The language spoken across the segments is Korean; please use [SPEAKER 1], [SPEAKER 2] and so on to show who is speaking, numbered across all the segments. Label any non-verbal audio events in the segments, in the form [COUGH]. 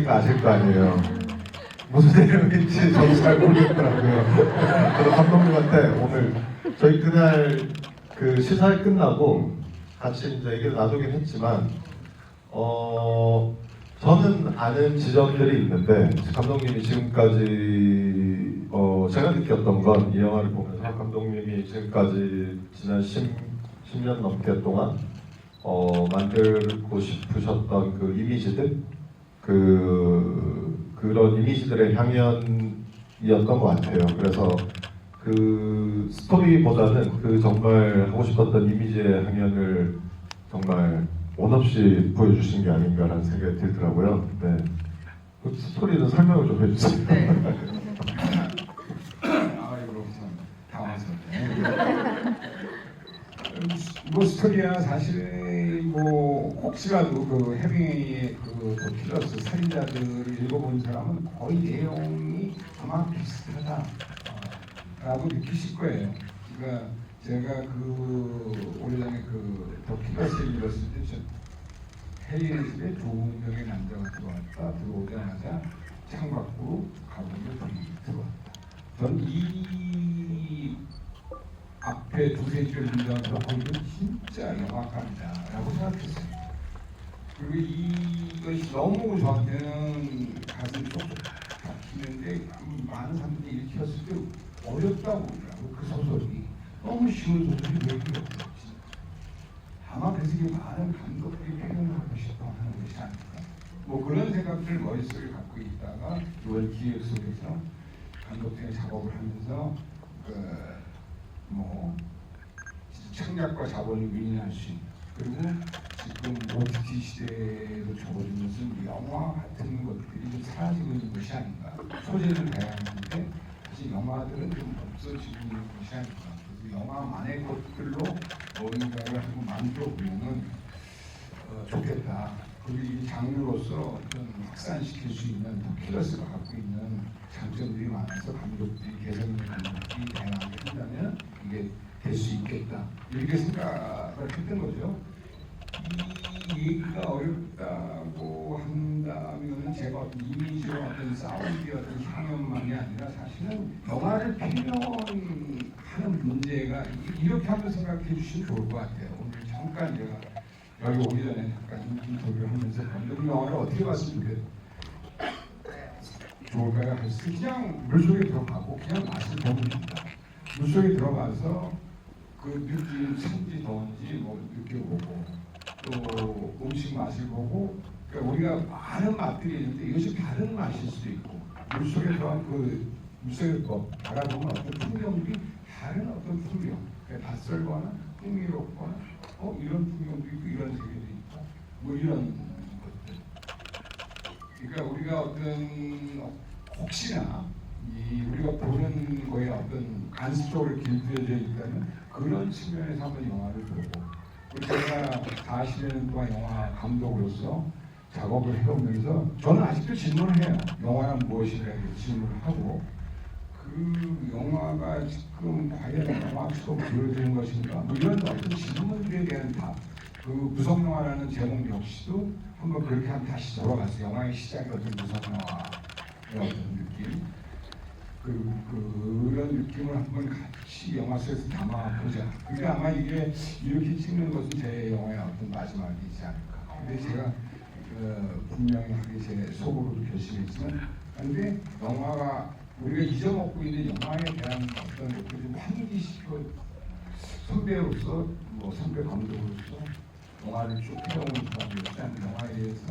[SPEAKER 1] 보셨으니까 아실 거 아니에요. 무슨 내용인지 저도 잘 모르겠더라고요. 저도 감독님한테 오늘 저희 그날 그 시사회 끝나고 같이 이제 얘기를 나누긴 했지만 어 저는 아는 지점들이 있는데 감독님이 지금까지 어 제가 느꼈던 건 이 영화를 보면서 감독님이 지금까지 지난 10, 10년 넘게 동안 어 만들고 싶으셨던 그 이미지들 그 그런 이미지들의 향연이었던 것 같아요. 그래서 그 스토리보다는 그 정말 하고 싶었던 이미지의 향연을 정말 원 없이 보여주신 게 아닌가라는 생각이 들더라고요. 네. 그 스토리는 설명을 좀 해주세요.
[SPEAKER 2] 네. [LAUGHS]
[SPEAKER 3] 아이고 참 당황스럽네. 뭐 스토리야 사실 뭐 혹시라도 그 해밍웨이의 그 도킬러스 살인자들을 읽어본 사람은 거의 내용이 아마 비슷하다라고 느끼실 거예요. 그러니까 제가 그 오래전에 그 도킬러스를 읽었을 때 저- 헬리네 집에 좋은 병의 남자가 들어왔다 들어오자마자 창밖으로 가보면 들어왔다. 전 이 앞에 두세 줄 문장으로 보이면 진짜 영화감이다라고 생각했어요. 그리고 이것이 너무 저한테는 가슴이 박히는데 이 많은 사람들이 읽혔을 때 어렵다고 그러더라고요. 그 소설이 너무 쉬운 소설이 왜 어렵지? 아마 그래서 이 많은 감독들이 표현하고 싶어 하는 것이 아닐까. 뭐 그런 생각들 머릿속에 갖고 있다가 이번 기획 속에서 감독들의 작업을 하면서 그뭐 창작과 자본을 윈윈할 수 있는. 그리고 지금 OTT 시대에도 접어든 것은 영화 같은 것들이 좀 사라지고 있는 것이 아닌가. 소재는 다양한데 사실 영화들은 좀 없어지고 있는 것이 아닌가. 그래서 영화만의 것들로 뭔가를 하고 만들어 보면은 어, 좋겠다. 그리고 이 장르로서 어떤 확산시킬 수 있는 토킬러스가 갖고 있는 장점들이 많아서 감독들이 개성있는 감독들이 다양하게 한다면 이게 될 수 생각을 했던 거죠. 이 얘기가 어렵다고 한다면 제가 이미지와 어떤 사운드와 어떤 향연만이 아니라 사실은 영화를 표현하는 문제가 이렇게 한번 생각해 주시면 좋을 것 같아요. 오늘 잠깐 제가 여기 오기 전에 잠깐 인터뷰를 하면서 감독님 영화를 어떻게 봤으면 좋겠 좋을까요? 그냥 물속에 들어가고 그냥 맛을 보면 됩니다. 물속에 들어가서 그 느낌 찬지 더운지 뭐 느껴보고 또 음식 맛을 보고 그러니까 우리가 많은 맛들이 있는데 이것이 다른 맛일 수도 있고 물속에 들어간 그 물속에 뭐 바라보면 어떤 풍경들이 다른 어떤 풍경 그러니까 낯설거나 흥미롭거나 어 이런 풍경도 있고 이런 세계도 있고 뭐 이런 것들. 그러니까 우리가 어떤 혹시나 이 우리가 보는 거에 어떤 간수 쪽으로 길들여져 있다면 그런 측면에서 한번 영화를 보고 제가 40년 동안 영화 감독으로서 작업을 해오면서 저는 아직도 질문을 해요. 영화란 이렇게 질문을 하고 그 영화가 지금 과연 영화처럼 보여지는 것인가 뭐 이런 어떤 질문들에 대한 답. 그 무성 영화라는 제목 역시도 한번 그렇게 한번 다시 돌아가서 영화의 시작이 어떤 무성 어떤 느낌 그, 그런 느낌을 한번 같이 영화 속에서 담아보자. 그게 아마 이게 이렇게 찍는 것은 제 영화의 어떤 마지막이지 않을까. 근데 제가 어, 분명히 하게 제 속으로도 결심했지만 근데 영화가 우리가 잊어먹고 있는 영화에 대한 어떤 좀 환기시켜 선배로서 뭐 선배 감독으로서 영화를 쭉 해온 사람이었지 영화에 대해서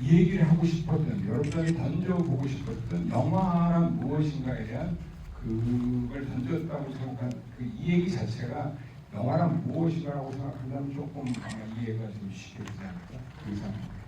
[SPEAKER 3] 이 얘기를 하고 싶었던 여러분들이 던져보고 싶었던 영화란 무엇인가에 대한 그걸 던졌다고 생각한 그 이 얘기 자체가 영화란 무엇인가라고 생각한다면 조금 아마 이해가 좀 쉽게 되지 않을까 그 생각입니다.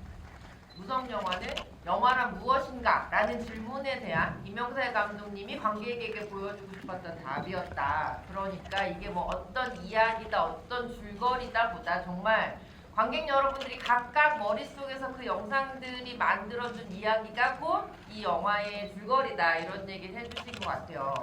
[SPEAKER 2] 무성 영화는 영화란 무엇인가? 라는 질문에 대한 이명세 감독님이 관객에게 보여주고 싶었던 답이었다. 그러니까 이게 뭐 어떤 이야기다, 어떤 줄거리다 보다 정말 관객 여러분들이 각각 머릿속에서 그 영상들이 만들어준 이야기가 곧 이 영화의 줄거리다. 이런 얘기를 해주신 것 같아요.